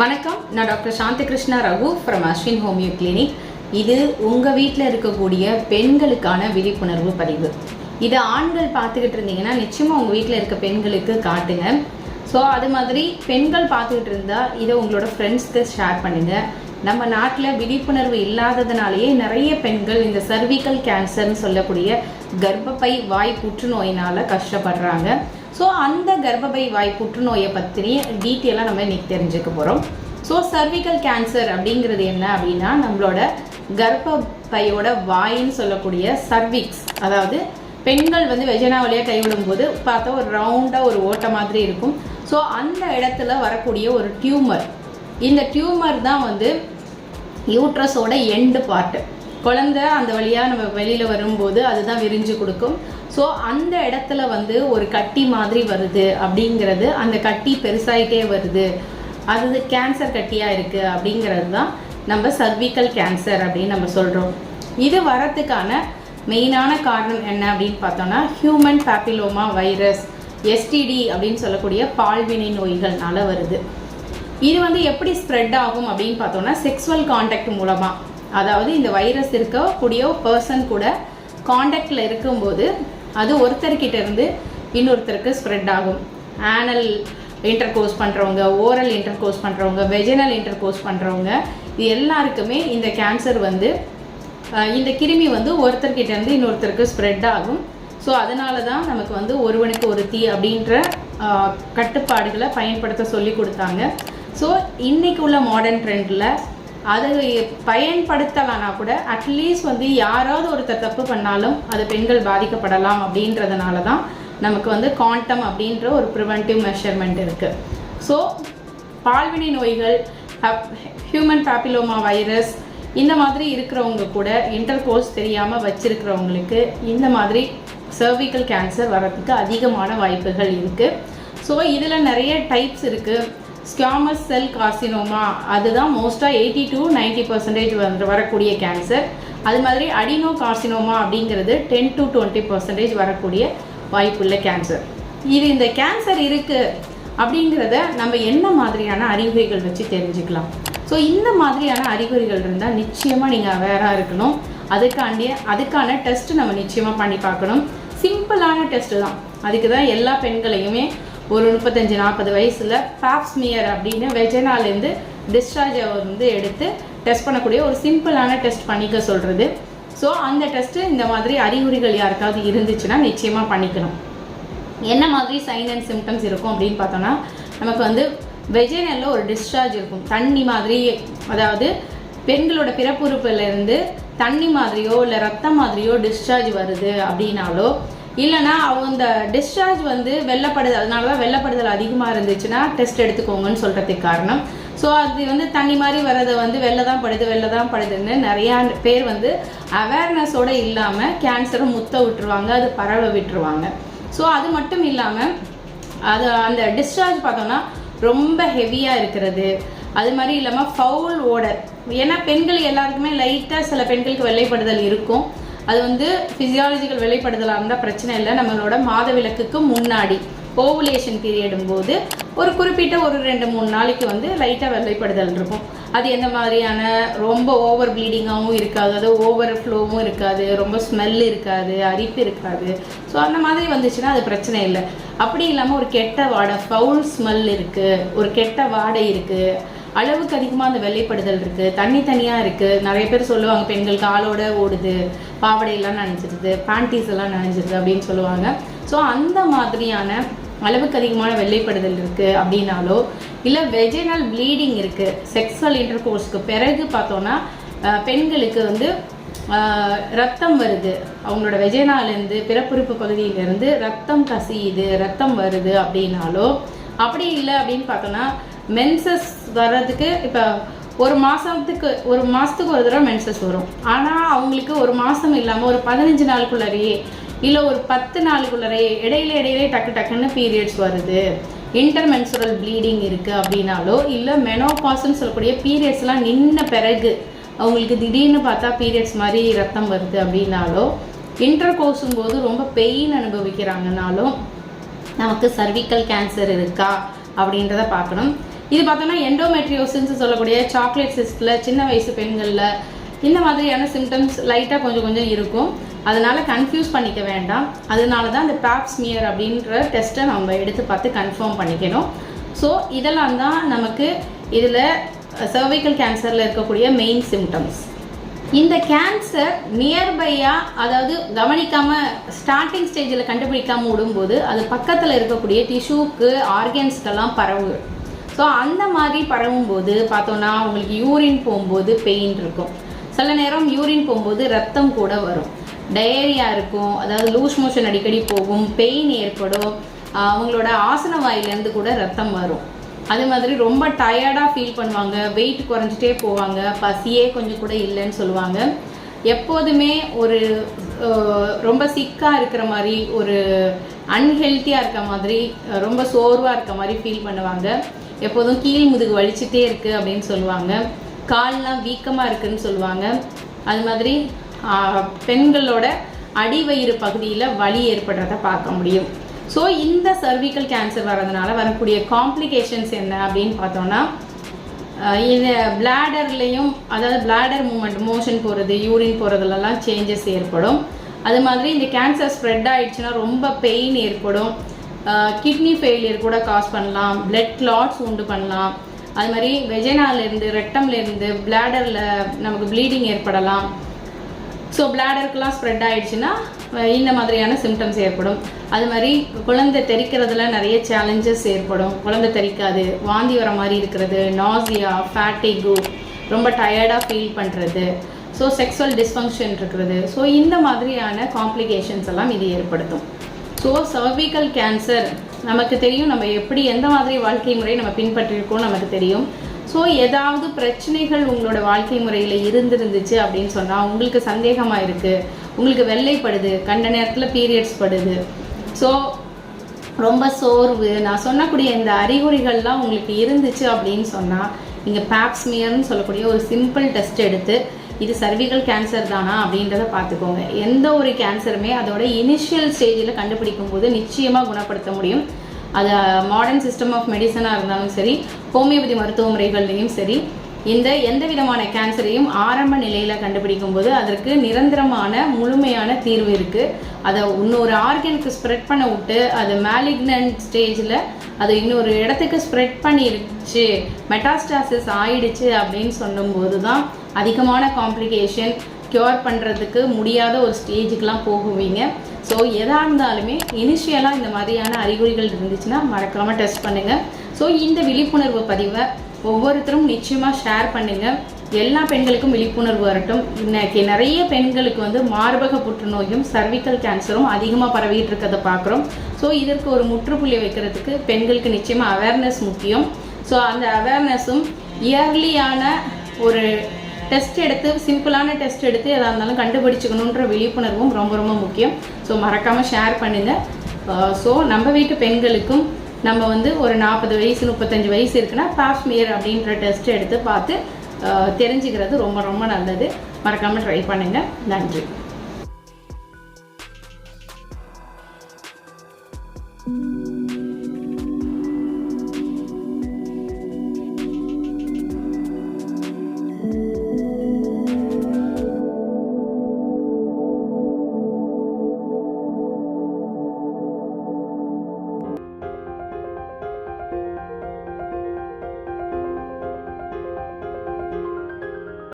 வணக்கம். நான் doctor Shanthi Krishna Raghu from Ashwin homeo clinic இது உங்கள் வீட்டில் இருக்கக்கூடிய பெண்களுக்கான விழிப்புணர்வு பதிவு. இதை ஆண்கள் பார்த்துக்கிட்டு இருந்தீங்கன்னா நிச்சயமாக உங்கள் வீட்டில் இருக்க பெண்களுக்கு காட்டுங்க. ஸோ அது மாதிரி பெண்கள் பார்த்துக்கிட்டு இருந்தால் இதை உங்களோட ஃப்ரெண்ட்ஸ்க்கு ஷேர் பண்ணுங்கள் நம்ம நாட்டில் விழிப்புணர்வு இல்லாததுனாலேயே நிறைய பெண்கள் இந்த சர்விக்கல் கேன்சர்னு சொல்லக்கூடிய கர்ப்பப்பை வாய் புற்றுநோயினால் கஷ்டப்படுறாங்க. ஸோ அந்த கர்ப்பப்பை வாய் புற்றுநோயை பற்றி டீட்டெயிலாக நம்ம இன்னைக்கு தெரிஞ்சுக்க போகிறோம் ஸோ சர்விக்கல் கேன்சர் அப்படிங்கிறது என்ன அப்படின்னா நம்மளோட கர்ப்பப்பையோட வாயின்னு சொல்லக்கூடிய சர்விக்ஸ் அதாவது பெண்கள் வந்து வெஜனா வழியாக கைவிடும் போது பார்த்தா ஒரு ரவுண்டாக ஒரு ஓட்டை மாதிரி இருக்கும். ஸோ அந்த இடத்துல வரக்கூடிய ஒரு டியூமர் இந்த டியூமர் தான் வந்து யூட்ரஸோட எண்டு பார்ட்டு குழந்தை அந்த வழியாக நம்ம வெளியில் வரும்போது அதுதான் விரிஞ்சு கொடுக்கும். ஸோ அந்த இடத்துல வந்து ஒரு கட்டி மாதிரி வருது அப்படிங்கிறது அந்த கட்டி பெருசாகிட்டே வருது. அது கேன்சர் கட்டியாக இருக்குது அப்படிங்கிறது தான் நம்ம சர்விக்கல் கேன்சர் அப்படின்னு நம்ம சொல்கிறோம் இது வரத்துக்கான மெயினான காரணம் என்ன அப்படின்னு பார்த்தோம்னா ஹியூமன் பேப்பிலோமா வைரஸ் எஸ்டிடி அப்படின்னு சொல்லக்கூடிய பால்வினை நோய்கள்னால வருது. இது வந்து எப்படி ஸ்ப்ரெட் ஆகும் அப்படின்னு பார்த்தோம்னா செக்ஸுவல் காண்டாக்ட் மூலமாக அதாவது இந்த வைரஸ் இருக்கக்கூடிய பர்சன் கூட காண்டாக்டில் இருக்கும்போது அது ஒருத்தர்கிட்ட இருந்து இன்னொருத்தருக்கு ஸ்ப்ரெட் ஆகும். ஆனல் இன்டர் கோர்ஸ் பண்ணுறவங்க ஓரல் இன்டர் கோர்ஸ் பண்ணுறவங்க வெஜினல் இன்டர் கோர்ஸ் பண்ணுறவங்க இது எல்லாருக்குமே இந்த கேன்சர் வந்து இந்த கிருமி வந்து ஒருத்தர்கிட்டேருந்து இன்னொருத்தருக்கு ஸ்ப்ரெட் ஆகும். ஸோ அதனால தான் நமக்கு வந்து ஒருவனுக்கு ஒரு தீ அப்படின்ற கட்டுப்பாடுகளை பயன்படுத்த சொல்லி கொடுத்தாங்க. ஸோ இன்றைக்கு உள்ள மாடர்ன் ட்ரெண்டில் அது பயன்படுத்தலைன்னா கூட அட்லீஸ்ட் வந்து யாராவது ஒருத்தர் தப்பு பண்ணாலும் அது பெண்கள் பாதிக்கப்படலாம் அப்படின்றதுனால தான் நமக்கு வந்து குவாண்டம் அப்படின்ற ஒரு ப்ரிவென்டிவ் மெஷர்மெண்ட் இருக்குது ஸோ பால்வினை நோய்கள் ஹியூமன் பேப்பிலோமா வைரஸ் இந்த மாதிரி இருக்கிறவங்க கூட இன்டர் கோர்ஸ் தெரியாமல் வச்சிருக்கிறவங்களுக்கு இந்த மாதிரி சர்விக்கல் கேன்சர் வர்றதுக்கு அதிகமான வாய்ப்புகள் இருக்குது ஸோ இதில் நிறைய டைப்ஸ் இருக்குது ஸ்கியாமஸ் செல் கார்சினோமா அதுதான் மோஸ்ட்டாக எயிட்டி டு நைன்டி பர்சன்டேஜ் வந்து வரக்கூடிய கேன்சர் அது மாதிரி அடினோ கார்சினோமா அப்படிங்கிறது டென் டு டுவெண்ட்டி பர்சன்டேஜ் வரக்கூடிய வாய்ப்புள்ள கேன்சர் இது இந்த கேன்சர் இருக்குது அப்படிங்கிறத நம்ம என்ன மாதிரியான அறிகுறிகள் வச்சு தெரிஞ்சுக்கலாம். ஸோ இந்த மாதிரியான அறிகுறிகள் இருந்தால் நிச்சயமாக நீங்கள் அவேராக இருக்கணும். அதுக்காண்டிய அதுக்கான டெஸ்ட் நம்ம நிச்சயமாக பண்ணி பார்க்கணும். சிம்பிளான டெஸ்ட்டு தான். அதுக்கு தான் எல்லா பெண்களையுமே ஒரு முப்பத்தஞ்சு நாற்பது வயசில் பாப்ஸ்மியர் அப்படின்னு வெஜனாலேருந்து டிஸ்சார்ஜை வந்து எடுத்து டெஸ்ட் பண்ணக்கூடிய ஒரு சிம்பிளான டெஸ்ட் பண்ணிக்க சொல்கிறது ஸோ அந்த டெஸ்ட்டு இந்த மாதிரி அறிகுறிகள் யாருக்காவது இருந்துச்சுன்னா நிச்சயமாக பண்ணிக்கணும். என்ன மாதிரி சைன் அண்ட் சிம்டம்ஸ் இருக்கும் அப்படின்னு பார்த்தோன்னா நமக்கு வந்து வெஜைனல்ல ஒரு டிஸ்சார்ஜ் இருக்கும். தண்ணி மாதிரி அதாவது பெண்களோட பிறப்புறுப்புலேருந்து தண்ணி மாதிரியோ இல்லை ரத்தம் மாதிரியோ டிஸ்சார்ஜ் வருது அப்படின்னாலோ இல்லைனா அவங்க இந்த டிஸ்சார்ஜ் வந்து வெள்ளப்படுதல் அதனால தான் வெள்ளப்படுதல் அதிகமாக இருந்துச்சுன்னா டெஸ்ட் எடுத்துக்கோங்கன்னு சொல்கிறதுக்கு காரணம். ஸோ அது வந்து தண்ணி மாதிரி வர்றதை வந்து வெளில தான் படுது வெளில தான் படுதுன்னு நிறையா பேர் வந்து அவேர்னஸோட இல்லாமல் கேன்சரை முத்த விட்டுருவாங்க அது பரவ விட்டுருவாங்க. ஸோ அது மட்டும் இல்லாமல் அது அந்த டிஸ்சார்ஜ் பார்த்தோம்னா ரொம்ப ஹெவியாக இருக்கிறது. அது மாதிரி இல்லாமல் ஃபவுல் ஓடர் ஏன்னா பெண்கள் எல்லாருக்குமே லைட்டாக சில பெண்களுக்கு வெள்ளைப்படுதல் இருக்கும். அது வந்து ஃபிசியாலஜிக்கல் வெளிப்படுதலாக இருந்தால் பிரச்சனை இல்லை. நம்மளோட மாதவிலக்குக்கு முன்னாடி ஓவுலேஷன் பீரியடும் போது ஒரு குறிப்பிட்ட ஒரு ரெண்டு மூணு நாளைக்கு வந்து லைட்டாக வெள்ளைப்படுதல் இருக்கும். அது எந்த மாதிரியான ரொம்ப ஓவர் ப்ளீடிங்காகவும் இருக்காது. அது ஓவர் ஃப்ளோவும் இருக்காது. ரொம்ப ஸ்மெல் இருக்காது. அரிப்பு இருக்காது. ஸோ அந்த மாதிரி வந்துச்சுன்னா அது பிரச்சனை இல்லை. அப்படி இல்லாமல் ஒரு கெட்ட வாடை ஃபவுல் ஸ்மெல் இருக்குது ஒரு கெட்ட வாடை இருக்குது அளவுக்கு அதிகமாக அந்த வெள்ளைப்படுதல் இருக்குது தண்ணி தனியாக இருக்குது நிறைய பேர் சொல்லுவாங்க பெண்கள் காலோட ஓடுது. பாவடையெல்லாம் நனைஞ்சிருது. பேண்டீஸ் எல்லாம் நனைஞ்சிருது அப்படின்னு சொல்லுவாங்க. ஸோ அந்த மாதிரியான அளவுக்கு அதிகமான வெள்ளைப்படுதல் இருக்குது அப்படின்னாலோ இல்லை வெஜினல் ப்ளீடிங் இருக்குது செக்ஸுவல் இன்டர்கோர்ஸ்க்கு பிறகு பார்த்தோன்னா பெண்களுக்கு வந்து ரத்தம் வருது. அவங்களோட வெஜைனாலேருந்து பிறப்புறுப்பு பகுதியிலேருந்து ரத்தம் கசியுது ரத்தம் வருது அப்படின்னாலோ அப்படி இல்லை அப்படின்னு பார்த்தோன்னா மென்சஸ் வர்றதுக்கு இப்போ ஒரு மாதத்துக்கு ஒரு மாதத்துக்கு ஒரு தடவை மென்சஸ் வரும். ஆனால் அவங்களுக்கு ஒரு மாதம் இல்லாமல் ஒரு பதினஞ்சு நாளுக்குள்ளாரையே இல்லை ஒரு பத்து நாளுக்குள்ளாரையே இடையில இடையிலே டக்கு டக்குன்னு பீரியட்ஸ் வருது. இன்டர்மென்சுரல் ப்ளீடிங் இருக்குது அப்படின்னாலோ இல்லை மெனோபாஸ்ன்னு சொல்லக்கூடிய பீரியட்ஸ்லாம் நின்ன பிறகு அவங்களுக்கு திடீர்னு பார்த்தா பீரியட்ஸ் மாதிரி ரத்தம் வருது அப்படின்னாலோ இன்டர் கோர்ஸும் போது ரொம்ப பெயின் அனுபவிக்கிறாங்கனாலும் நமக்கு சர்விக்கல் கேன்சர் இருக்கா அப்படின்றத பார்க்கணும். இது பார்த்தோன்னா எண்டோமெட்ரியோசின்ஸ் சொல்லக்கூடிய சாக்லேட் சிஸ்டில் சின்ன வயசு பெண்களில் இந்த மாதிரியான சிம்டம்ஸ் லைட்டாக கொஞ்சம் கொஞ்சம் இருக்கும். அதனால் கன்ஃபியூஸ் பண்ணிக்க வேண்டாம். அதனால தான் இந்த பேப்ஸ்மியர் அப்படின்ற டெஸ்ட்டை நம்ம எடுத்து பார்த்து கன்ஃபார்ம் பண்ணிக்கணும். ஸோ இதெல்லாம் தான் நமக்கு இதில் சர்வைக்கல் கேன்சரில் இருக்கக்கூடிய மெயின் சிம்டம்ஸ் இந்த கேன்சர் நியர்பையாக அதாவது கவனிக்காமல் ஸ்டார்டிங் ஸ்டேஜில் கண்டுபிடிக்காமல் விடும்போது அது பக்கத்தில் இருக்கக்கூடிய டிஷ்யூக்கு ஆர்கன்ஸ்க்கெல்லாம் பரவு. ஸோ அந்த மாதிரி பரவும்போது பார்த்தோன்னா உங்களுக்கு யூரின் போகும்போது பெயின் இருக்கும். சில நேரம் யூரின் போகும்போது ரத்தம் கூட வரும். டயரியா இருக்கும் அதாவது லூஸ் மோஷன் அடிக்கடி போகும் பெயின் ஏற்படும். அவங்களோட ஆசன வாயிலேருந்து கூட ரத்தம் வரும். அதே மாதிரி ரொம்ப டயர்டாக ஃபீல் பண்ணுவாங்க வெயிட் குறைஞ்சிட்டே போவாங்க பசியே கொஞ்சம் கூட இல்லைன்னு சொல்லுவாங்க. எப்போதுமே ஒரு ரொம்ப சிக்காக இருக்கிற மாதிரி ஒரு அன்ஹெல்த்தியாக இருக்க மாதிரி ரொம்ப சோர்வாக இருக்க மாதிரி ஃபீல் பண்ணுவாங்க. எப்போதும் கீழ் முதுகு வலிச்சுட்டே இருக்கு அப்படின்னு சொல்லுவாங்க. கால்லாம் வீக்கமாக இருக்குதுன்னு சொல்லுவாங்க. அது மாதிரி பெண்களோட அடிவயிறு பகுதியில் வலி ஏற்படுறத பார்க்க முடியும். ஸோ இந்த சர்விக்கல் கேன்சர் வர்றதுனால வரக்கூடிய காம்ப்ளிகேஷன்ஸ் என்ன அப்படின்னு பார்த்தோன்னா இது பிளாடர்லேயும் அதாவது பிளாடர் மூமெண்ட் மோஷன் போகிறது யூரின் போகிறதுலலாம் சேஞ்சஸ் ஏற்படும். அது மாதிரி இந்த கேன்சர் ஸ்ப்ரெட் ஆயிடுச்சுன்னா ரொம்ப பெயின் ஏற்படும். கிட்னி ஃபெயிலியர் கூட காஸ் பண்ணலாம் பிளட் கிளாட்ஸ் உண்டு பண்ணலாம். அது மாதிரி வெஜைனாலேருந்து ரெட்டம்லேருந்து பிளாடரில் நமக்கு ப்ளீடிங் ஏற்படலாம். ஸோ பிளாடருக்கெலாம் ஸ்ப்ரெட் ஆகிடுச்சுன்னா இந்த மாதிரியான சிம்டம்ஸ் ஏற்படும். அது மாதிரி குழந்தை தெறிக்கிறதுல நிறைய சேலஞ்சஸ் ஏற்படும். குழந்தை தெறிக்காது வாந்தி வர மாதிரி இருக்கிறது நாசியா ஃபேட்டிகு ரொம்ப டயர்டாக ஃபீல் பண்ணுறது ஸோ செக்ஸுவல் டிஸ்ஃபங்க்ஷன் இருக்கிறது. ஸோ இந்த மாதிரியான காம்ப்ளிகேஷன்ஸ் எல்லாம் இது ஏற்படுத்தும். ஸோ சர்விக்கல் கேன்சர் நமக்கு தெரியும் நம்ம எப்படி எந்த மாதிரி வாழ்க்கை முறை நம்ம பின்பற்றிருக்கோம் நமக்கு தெரியும். ஸோ ஏதாவது பிரச்சனைகள் உங்களோட வாழ்க்கை முறையில் இருந்திருந்துச்சு அப்படின்னு சொன்னால் உங்களுக்கு சந்தேகமாக இருக்குது உங்களுக்கு வெள்ளைப்படுது கண்ட நேரத்தில் பீரியட்ஸ் படுது. ஸோ ரொம்ப சோர்வு நான் சொன்னக்கூடிய இந்த அறிகுறிகள்லாம் உங்களுக்கு இருந்துச்சு அப்படின்னு சொன்னால் நீங்கள் பேப்ஸ்மியர்னு சொல்லக்கூடிய ஒரு சிம்பிள் டெஸ்ட் எடுத்து இது சர்விகல் கேன்சர் தானா அப்படின்றத பார்த்துக்கோங்க. எந்த ஒரு கேன்சருமே அதோட இனிஷியல் ஸ்டேஜில் கண்டுபிடிக்கும் போது நிச்சயமாக குணப்படுத்த முடியும். அது மாடர்ன் சிஸ்டம் ஆஃப் மெடிசனாக இருந்தாலும் சரி ஹோமியோபதி மருத்துவ முறைகள்லையும் சரி இந்த எந்த விதமான கேன்சரையும் ஆரம்ப நிலையில் கண்டுபிடிக்கும் போது அதற்கு நிரந்தரமான முழுமையான தீர்வு இருக்குது அதை இன்னொரு ஆர்கனுக்கு ஸ்ப்ரெட் பண்ண விட்டு அது மேலிக்னன்ட் ஸ்டேஜில் அது இன்னொரு இடத்துக்கு ஸ்ப்ரெட் பண்ணிருச்சு மெட்டாஸ்டாசிஸ் ஆயிடுச்சு அப்படின்னு சொல்லும்போது தான் அதிகமான காம்ப்ளிகேஷன் க்யூர் பண்ணுறதுக்கு முடியாத ஒரு ஸ்டேஜுக்கெலாம் போகுவீங்க. ஸோ எதாக இருந்தாலுமே இனிஷியலாக இந்த மாதிரியான அறிகுறிகள் இருந்துச்சுன்னா மறக்காமல் டெஸ்ட் பண்ணுங்கள் ஸோ இந்த விழிப்புணர்வு பதிவை ஒவ்வொருத்தரும் நிச்சயமாக ஷேர் பண்ணுங்கள் எல்லா பெண்களுக்கும் விழிப்புணர்வு வரட்டும். இன்னைக்கு நிறைய பெண்களுக்கு வந்து மார்பக புற்றுநோயும் சர்விக்கல் கேன்சரும் அதிகமாக பரவிட்டு இருக்கிறத பார்க்குறோம். ஸோ இதற்கு ஒரு முற்றுப்புள்ளி வைக்கிறதுக்கு பெண்களுக்கு நிச்சயமாக அவேர்னஸ் முக்கியம். ஸோ அந்த அவேர்னஸும் இயர்லியான ஒரு டெஸ்ட் எடுத்து சிம்பிளான டெஸ்ட் எடுத்து எதாக இருந்தாலும் கண்டுபிடிச்சிக்கணுன்ற விழிப்புணர்வும் ரொம்ப ரொம்ப முக்கியம். ஸோ மறக்காமல் ஷேர் பண்ணுங்கள் ஸோ uh, நம்ம வீட்டு பெண்களுக்கும் நம்ம வந்து ஒரு நாற்பது வயசு முப்பத்தஞ்சு வயசு இருக்குன்னா பாப்ஸ்மியர் அப்படின்ற டெஸ்ட் எடுத்து பார்த்து uh, தெரிஞ்சுக்கிறது ரொம்ப ரொம்ப நல்லது. மறக்காமல் ட்ரை பண்ணுங்கள் நன்றி.